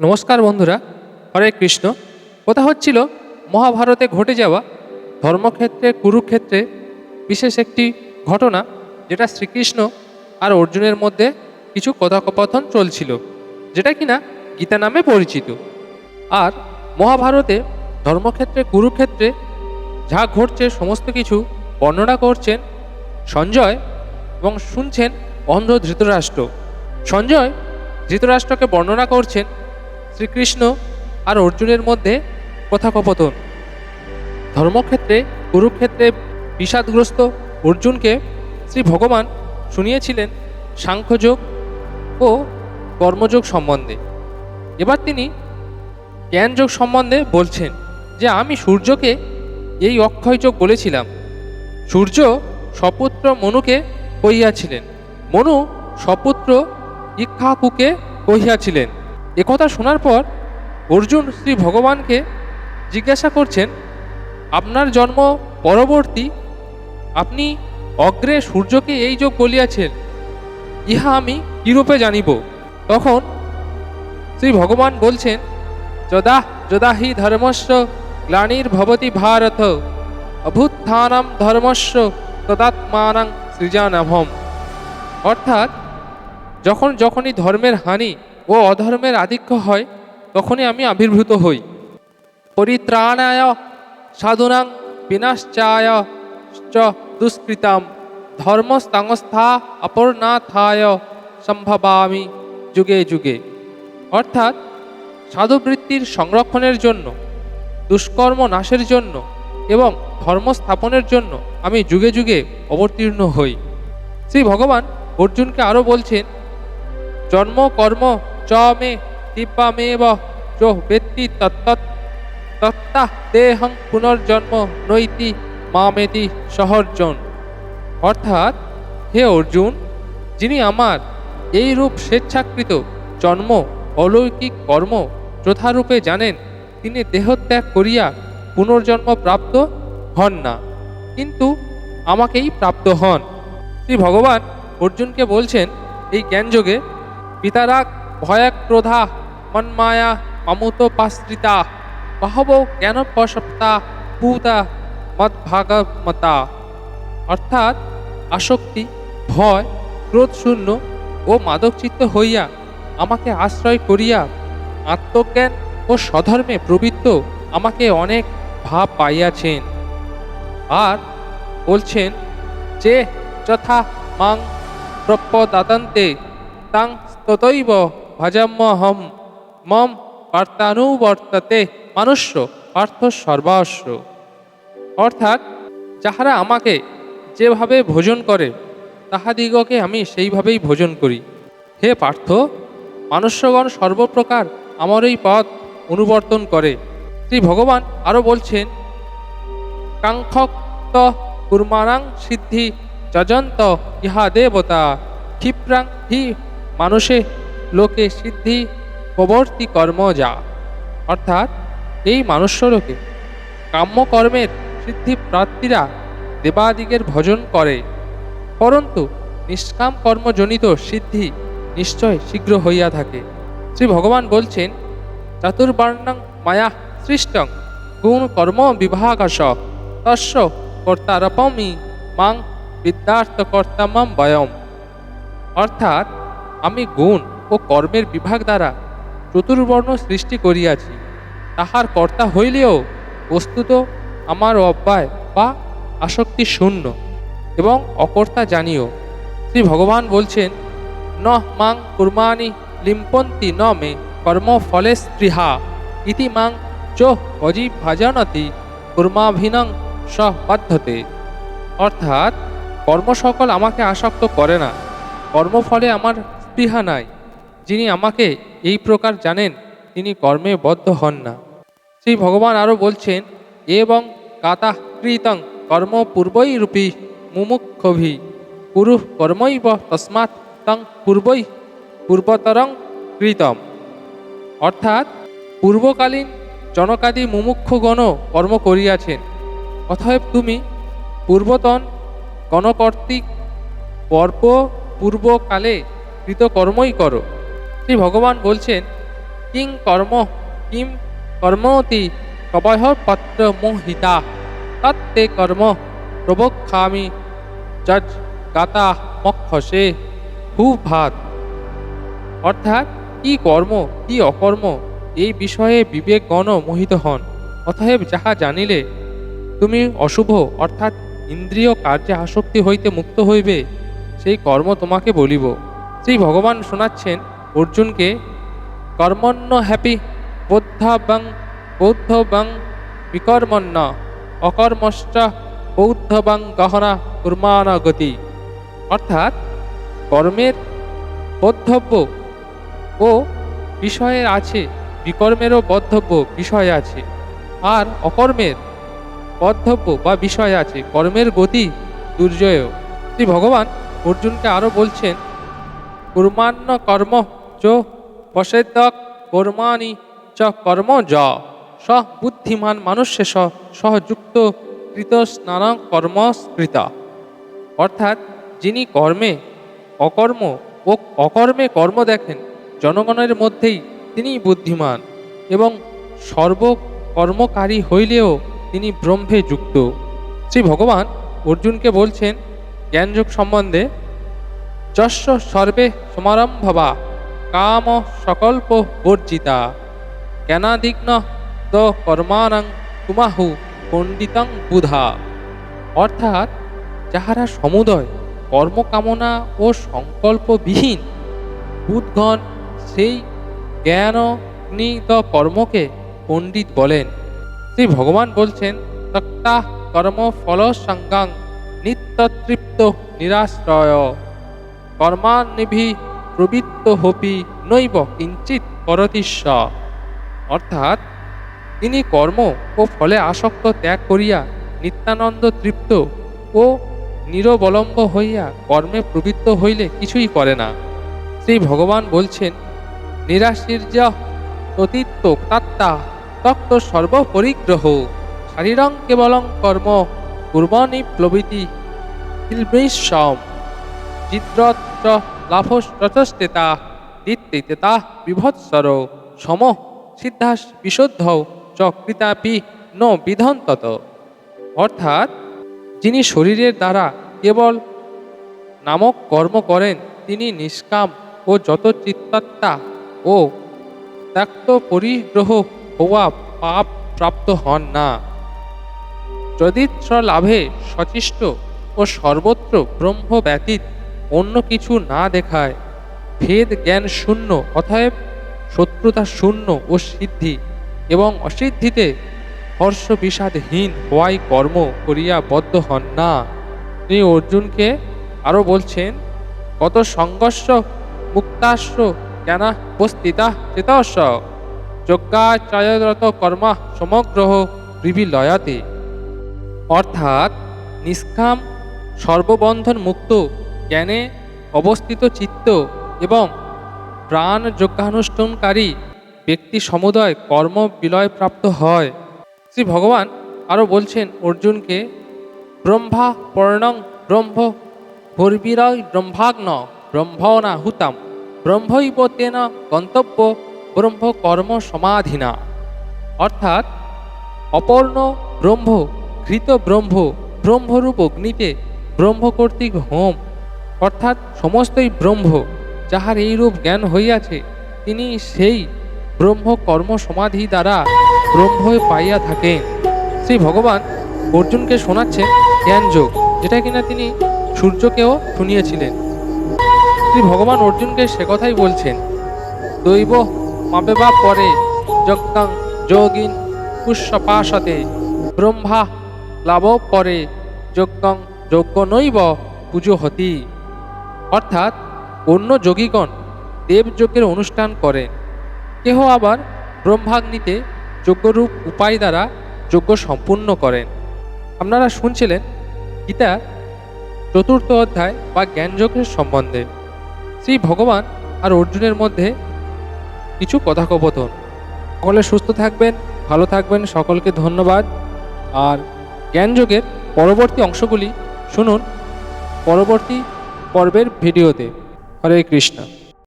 নমস্কার বন্ধুরা, হরে কৃষ্ণ। কথা হচ্ছিল, মহাভারতে ঘটে যাওয়া ধর্মক্ষেত্রে, কুরুক্ষেত্রে বিশেষ একটি ঘটনা, যেটা শ্রীকৃষ্ণ আর অর্জুনের মধ্যে কিছু কথোপকথন চলছিল, যেটা কিনা গীতা নামে পরিচিত। আর মহাভারতে ধর্মক্ষেত্রে, কুরুক্ষেত্রে যা ঘটছে, সমস্ত কিছু বর্ণনা করছেন সঞ্জয় এবং শুনছেন অন্ধ ধৃতরাষ্ট্র। সঞ্জয় ধৃতরাষ্ট্রকে বর্ণনা করছেন শ্রীকৃষ্ণ আর অর্জুনের মধ্যে কথাকপথন ধর্মক্ষেত্রে, কুরুক্ষেত্রে বিষাদগ্রস্ত অর্জুনকে শ্রী ভগবান শুনিয়েছিলেন সাংখ্যযোগ ও কর্মযোগ সম্বন্ধে। এবার তিনি জ্ঞানযোগ সম্বন্ধে বলছেন যে, আমি সূর্যকে এই অক্ষয় যোগ বলেছিলাম। সূর্য সপুত্র মনুকে কহিয়াছিলেন। মনু সপুত্র ইক্ষাকুকে কহিয়াছিলেন। একথা শোনার পর অর্জুন শ্রী ভগবানকে জিজ্ঞাসা করছেন, আপনার জন্ম পরবর্তী? আপনি অগ্রে সূর্যকে এই যোগ বলিয়াছেন, ইহা আমি কিরূপে জানিব? তখন শ্রী ভগবান বলছেন যদা যদা হি ধর্মস্য গ্লানির্ভবতি ভারত, অভুত্থানাম ধর্মস্য তদাত্মানাং সৃজানভম। অর্থাৎ যখন যখনই ধর্মের হানি ও অধর্মের আধিক্য হয়, তখনই আমি আবির্ভূত হই। পরিত্রাণায় সাধুনাং বিনাশ্চায় চ দুষ্কৃতাম ধর্মস্তাংস্থা অপর্ণাথায় সম্ভবামি যুগে যুগে। অর্থাৎ সাধুবৃত্তির সংরক্ষণের জন্য, দুষ্কর্ম নাশের জন্য এবং ধর্ম স্থাপনের জন্য আমি যুগে যুগে অবতীর্ণ হই। শ্রী ভগবান অর্জুনকে আরও বলছেন, জন্ম, কর্ম চ মে দিব্যামেব চ বেত্তি তত্তৎ তত্তা দেহং পুনর্জন্ম নৈতি মামেতি সহর্জন অর্থাৎ হে অর্জুন যিনি আমার এই রূপ স্বেচ্ছাকৃত জন্ম অলৌকিক কর্ম যথারূপে জানেন তিনি দেহত্যাগ করিয়া পুনর্জন্ম প্রাপ্ত হন না কিন্তু আমাকেই প্রাপ্ত হন শ্রী ভগবান অর্জুনকে বলছেন এই জ্ঞানযোগে পিতারাগ ভয়াক ক্রোধা মন্মায়া অমুতোপাশ্রিতা বহব জ্ঞানপসপ্তা পূতা মদ্ভাগমতা অর্থাৎ আসক্তি, ভয় ক্রোধশূন্য ও মাদকচিত্ত হইয়া আমাকে আশ্রয় করিয়া আত্মজ্ঞান ও স্বধর্মে প্রবৃত্ত আমাকে অনেক ভাব পাইয়াছেন। আর বলছেন যে যথা মাং প্রপ্যদাতন্তে তাং ততৈব ভজাম্যহম মম কর্তানুবর্ততে মানুষ্য, অর্থ সর্বাস্ব অর্থাৎ, যাহারা আমাকে যেভাবে ভোজন করে, তাহাদিগকে আমি সেইভাবেই ভোজন করি। হে পার্থ, মানুষ্যগণ সর্বপ্রকার আমার এই পথ অনুবর্তন করে। শ্রী ভগবান আরও বলছেন, কাঙ্ক্ষক্ত কুর্মাণাং সিদ্ধি যজন্ত ইহা দেবতা, ক্ষিপ্রাং হি মানুষে লোকে সিদ্ধি, প্রবর্তী কর্ম যা। অর্থাৎ এই মানুষ্যলোকে কাম্যকর্মের সিদ্ধি প্রার্থীরা দেবাদিগের ভজন করে। পরন্তু নিষ্কাম কর্মজনিত সিদ্ধি নিশ্চয় শীঘ্র হইয়া থাকে। শ্রী ভগবান বলছেন, চাতুর্বর্ণং মায়া সৃষ্টং, গুণ কর্ম বিভাগস, তস্য কর্তারপমি মাং বিদ্যার্থ কর্তামম বয়ম। অর্থাৎ আমি গুণ ও কর্মের বিভাগ দ্বারা চতুর্বর্ণ সৃষ্টি করিয়াছি। তাহার কর্তা হইলেও বস্তুত আমার অব্যয় বা আসক্তি শূন্য। এবং অকর্তা জানিও, শ্রী ভগবান বলছেন, ন মাং কুর্মানি লিম্পন্তি ন মে কর্মফলে স্পৃহা। ইতি মাং চ অজীব ভাজানতি কুর্মাভিনং সবাধ্যতে অর্থাৎ কর্ম সকল আমাকে আসক্ত করে না। কর্মফলে আমার স্পৃহা নাই। যিনি আমাকে এই প্রকার জানেন, তিনি কর্মে বদ্ধ হন না। শ্রী ভগবান আরও বলছেন, এবং কাতা কৃতং কর্ম পূর্বই রূপী মুমুক্ষভি কুরু কর্মৈব তস্মাৎ তং পূর্বই পূর্বতরং কৃতম। অর্থাৎ, পূর্বকালীন জনকাদি মুমুক্ষগণ কর্ম করিয়াছেন। অতএব তুমি পূর্বতন গণকর্তৃক পর্ব পূর্বকালে কৃতকর্মই করো। শ্রী ভগবান বলছেন, কিং কর্ম, কিম কর্মতি কবহ পত্র মোহিতা। তত্তে কর্ম প্রবক্ষামি যজ গাতা মক্ষসে ভাত অর্থাৎ কি কর্ম, কি অকর্ম, এই বিষয়ে বিবেকগণ মোহিত হন। অতএব যাহা জানিলে তুমি অশুভ, অর্থাৎ ইন্দ্রিয় কার্যে আসক্তি হইতে মুক্ত হইবে, সেই কর্ম তোমাকে বলিব। শ্রী ভগবান শোনাচ্ছেন অর্জুনকে কর্মণ্য হ্যাপি বৌদ্ধবং বৌদ্ধবং, বিকর্মণ্য অকর্মশ্চ বৌদ্ধবং গহনা কুর্মাণ গতি। অর্থাৎ কর্মের বদ্ধব্য ও বিষয়ের আছে, বিকর্মেরও বদ্ধব্য, বিষয় আছে। আর অকর্মের বদ্ধব্য বা বিষয় আছে, কর্মের গতি দুর্জয়। শ্রী ভগবান অর্জুনকে আরও বলছেন কুর্মান্য কর্ম চ পশেদ্য কর্মাণি চ কর্ম য স বুদ্ধিমান মানুষ্য স সহযুক্ত কৃত স্নান কর্মস্কৃত অর্থাৎ যিনি কর্মে অকর্ম ও অকর্মে কর্ম দেখেন, জনগণের মধ্যেই তিনি বুদ্ধিমান এবং সর্বকর্মকারী হইলেও তিনি ব্রহ্মে যুক্ত। শ্রী ভগবান অর্জুনকে বলছেন, জ্ঞানযোগ সম্বন্ধে যস্য সর্বে সমারম্ভবা। কাম সকল্প বর্জিতা। জ্ঞানাদিগ্ন দ কর্মাণং কুমাহু পণ্ডিতং বুধা। অর্থাৎ যাহারা সমুদয় কর্মকামনা ও সংকল্পবিহীন বুধগণ, সেই জ্ঞাননীত কর্মকে পণ্ডিত বলেন। শ্রী ভগবান বলছেন তক্তা কর্ম ফল সঙ্গাং নিত্যতৃপ্ত নিরাশ্রয়। কর্মান্নিভি প্রবৃত্ত হপি নৈব কিঞ্চিত করতিস্ব অর্থাৎ, তিনি কর্ম ও ফলে আসক্ত ত্যাগ করিয়া নিত্যানন্দ তৃপ্ত ও নিরবলম্ব হইয়া কর্মে প্রবৃত্ত হইলে কিছুই করে না। শ্রী ভগবান বলছেন, নিরাশীর্য ততিত্ব তাত্তা তক্ত সর্বপরিগ্রহ। শারীরং কেবলং কর্ম কুর্বাণী প্লবিতি শিল্পেশ্বম চিত্রত্র লাভশ্রচস্তেতা দিত্যেতা বিভৎসর, সম সিদ্ধাস বিশুদ্ধ চ কৃতাপি ন বিধন্তত। অর্থাৎ, যিনি শরীরের দ্বারা কেবল নামক কর্ম করেন, তিনি নিষ্কাম ও যত চিত্তাত্মা ও ত্যক্ত পরিগ্রহ হওয়া পাপ প্রাপ্ত হন না। যদিত্র লাভে সচিষ্ট ও সর্বত্র ব্রহ্ম ব্যতীত অন্য কিছু না দেখায়। ভেদ জ্ঞান শূন্য, অতএব শত্রুতা শূন্য ও সিদ্ধি এবং অসিদ্ধিতে হর্ষ বিষাদহীন হওয়াই কর্ম করিয়া বদ্ধ হন না। তিনি অর্জুনকে আরও বলছেন, কত সংঘর্ষ, মুক্তাশ্র, জ্ঞানা উপস্থিতা চেতস যজ্ঞাচয়রত কর্মা সমগ্রহ বিবিলয়াতে। অর্থাৎ নিষ্কাম সর্ববন্ধন মুক্ত জ্ঞানে অবস্থিত চিত্ত এবং প্রাণ যজ্ঞানুষ্ঠানকারী ব্যক্তি সমুদয় কর্ম বিলয় প্রাপ্ত হয়। শ্রী ভগবান আরও বলছেন, অর্জুনকে ব্রহ্মা পর্ণং ব্রহ্ম ভর্বিরয় ব্রহ্মাগ্ন ব্রহ্মণা হুতাম ব্রহ্মৈব তেন গন্তব্য ব্রহ্ম কর্ম সমাধিনা। অর্থাৎ অপর্ণ ব্রহ্ম, ঘৃত ব্রহ্ম, ব্রহ্মরূপ অগ্নিতে ব্রহ্ম কর্তৃক হোম। অর্থাৎ সমস্তই ব্রহ্ম, যাহার এই রূপ জ্ঞান হইয়াছে, তিনি সেই ব্রহ্ম কর্ম সমাধি দ্বারা ব্রহ্ম পাইয়া থাকেন। শ্রী ভগবান অর্জুনকে শোনাচ্ছেন জ্ঞানযোগ, যেটা কিনা তিনি সূর্যকেও শুনিয়েছিলেন। শ্রী ভগবান অর্জুনকে সে কথাই বলছেন, দৈব মাপে বা পরে যজ্ঞাং যোগিন পুষ্যপাশতে, ব্রহ্মা লাভ পরে যজ্ঞং যজ্ঞ নৈব পুজো হতি। অর্থাৎ অন্য যোগীগণ দেবযজ্ঞের অনুষ্ঠান করেন। কেহ আবার ব্রহ্মাগ্নিতে যজ্ঞরূপ উপায় দ্বারা যজ্ঞ সম্পূর্ণ করেন। আপনারা শুনছিলেন গীতা চতুর্থ অধ্যায় বা জ্ঞানযজ্ঞের সম্বন্ধে। শ্রী ভগবান আর অর্জুনের মধ্যে কিছু কথাকপথন সকলে সুস্থ থাকবেন, ভালো থাকবেন, সকলকে ধন্যবাদ। আর জ্ঞানযোগের পরবর্তী অংশগুলি শুনুন। পরবর্তী পর্বের ভিডিওতে। হরে কৃষ্ণ।